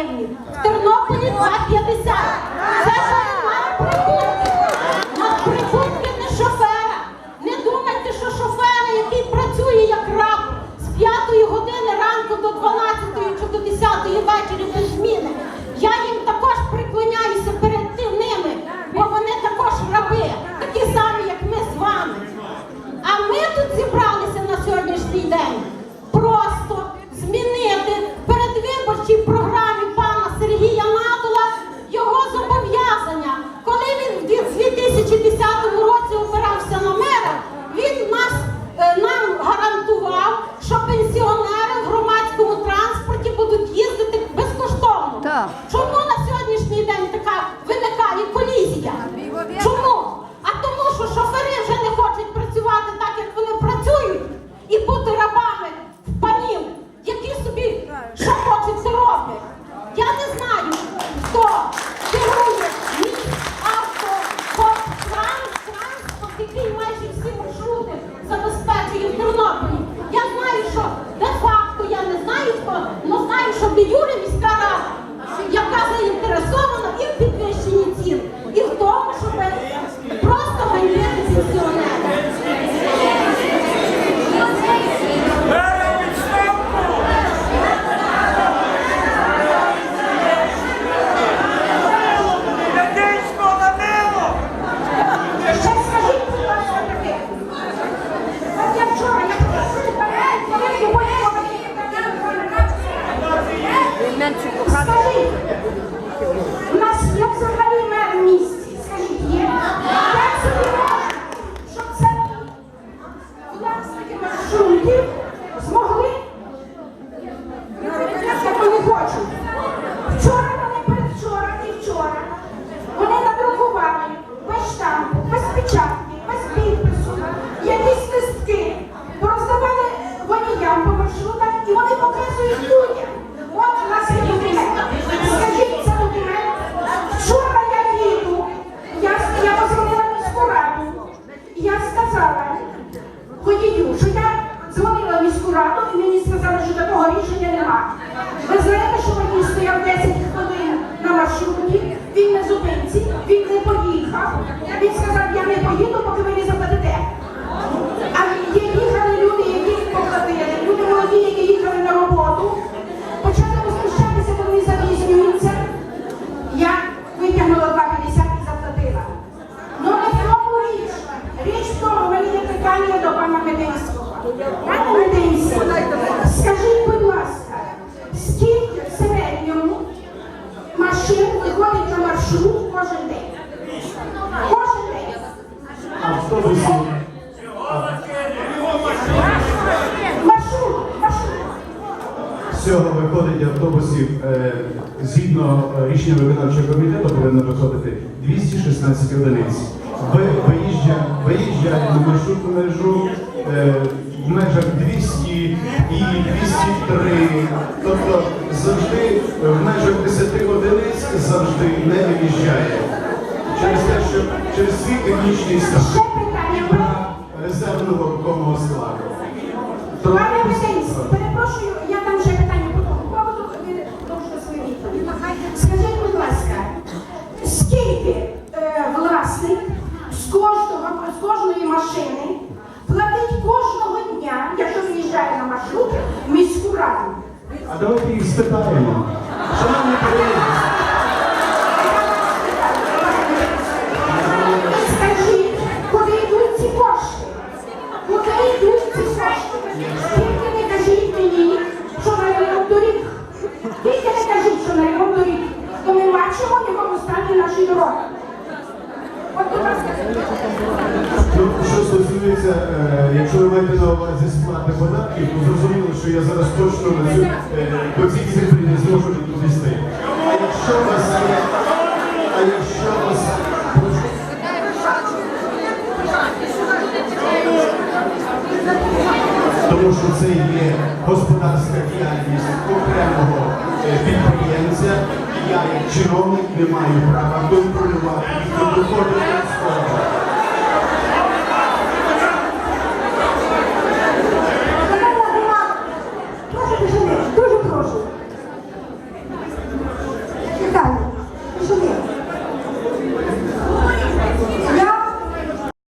Іванівні, в Тернополі 2,50. Це водію, що я дзвонила в міську раду і мені сказали, що такого рішення нема. Ви знаєте, що мені стояв 10 хвилин на маршруті, він на зупинці, він не поїхав. Він сказав, я не поїду, поки ви не питання до пана Мединського. Пане Мединського, скажіть, будь ласка, скільки в середньому машин виходить на маршрут кожен день? Кожен день. Маршрут, маршрут. Всього виходить автобусів е, згідно е, рішення виконавчого комітету повинно виходити 216 одиниць. Ви виїжджа виїжджають на маршрутну мережу е, в межах 200 і 203. Тобто завжди в межах 10 одиниць завжди не виїжджає. Через те, що через свій технічний стан резервного рухомого складу. Adobe Stefani. на увазі сплати податків, то зрозуміло, що я зараз точно на цю по цій цифрі не зможу відповісти. А якщо вас є, а якщо вас тому що це є господарська діяльність окремого е, підприємця, і я як чиновник не маю права контролювати доходи. nosotros